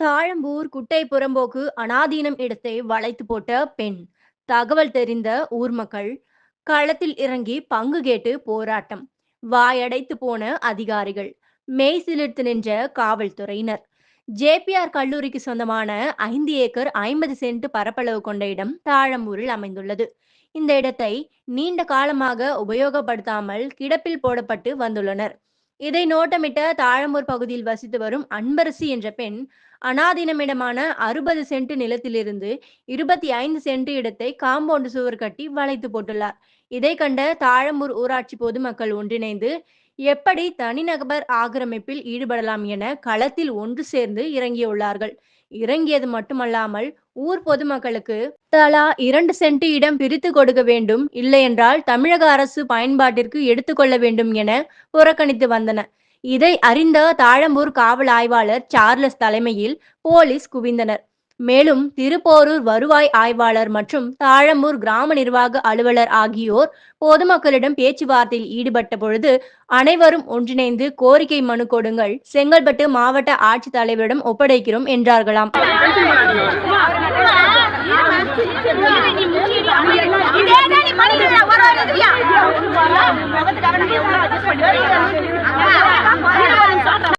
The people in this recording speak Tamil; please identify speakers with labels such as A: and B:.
A: தாழம்பூர் குட்டை புறம்போக்கு அனாதீனம் இடத்தை வளைத்து போட்ட பெண். தகவல் தெரிந்த ஊர் மக்கள் களத்தில் இறங்கி பங்கு கேட்டு போராட்டம். வாயடைத்து போன அதிகாரிகள். மெய் சிலிர்த்து நின்ற காவல்துறையினர். ஜேபிஆர் கல்லூரிக்கு சொந்தமான ஐந்து ஏக்கர் ஐம்பது சென்ட் பரப்பளவு கொண்ட இடம் தாழம்பூரில் அமைந்துள்ளது. இந்த இடத்தை நீண்ட காலமாக உபயோகப்படுத்தாமல் கிடப்பில் போடப்பட்டு வந்துள்ளனர். இதை நோட்டமிட்ட தாழம்பூர் பகுதியில் வசித்து வரும் அன்பரசி என்ற பெண் அனாதீனமிடமான அறுபது சென்ட் நிலத்திலிருந்து இருபத்தி ஐந்து சென்ட் இடத்தை காம்பவுண்டு சுவர் கட்டி வளைத்து போட்டுள்ளார். இதை கண்ட தாழம்பூர் ஊராட்சி பொதுமக்கள் ஒன்றிணைந்து எப்படி தனிநபர் ஆக்கிரமிப்பில் ஈடுபடலாம் என களத்தில் ஒன்று சேர்ந்து இறங்கியுள்ளார்கள். இறங்கியது மட்டுமல்லாமல் ஊர் பொதுமக்களுக்கு தலா இரண்டு சென்ட் இடம் பிரித்து கொடுக்க வேண்டும். இல்லையென்றால் தமிழக அரசு பயன்பாட்டிற்கு எடுத்துக்கொள்ள வேண்டும் என புறக்கணித்து வந்தன. இதை அறிந்த தாழம்பூர் காவல் ஆய்வாளர் சார்லஸ் தலைமையில் போலீஸ் குவிந்தனர். மேலும் திருப்போரூர் வருவாய் ஆய்வாளர் மற்றும் தாழம்பூர் கிராம நிர்வாக அலுவலர் ஆகியோர் பொதுமக்களிடம் பேச்சுவார்த்தையில் ஈடுபட்ட பொழுது அனைவரும் ஒன்றிணைந்து கோரிக்கை மனு கொடுங்கள் செங்கல்பட்டு மாவட்ட ஆட்சித்தலைவரிடம் ஒப்படைக்கிறோம் என்றார்களாம்.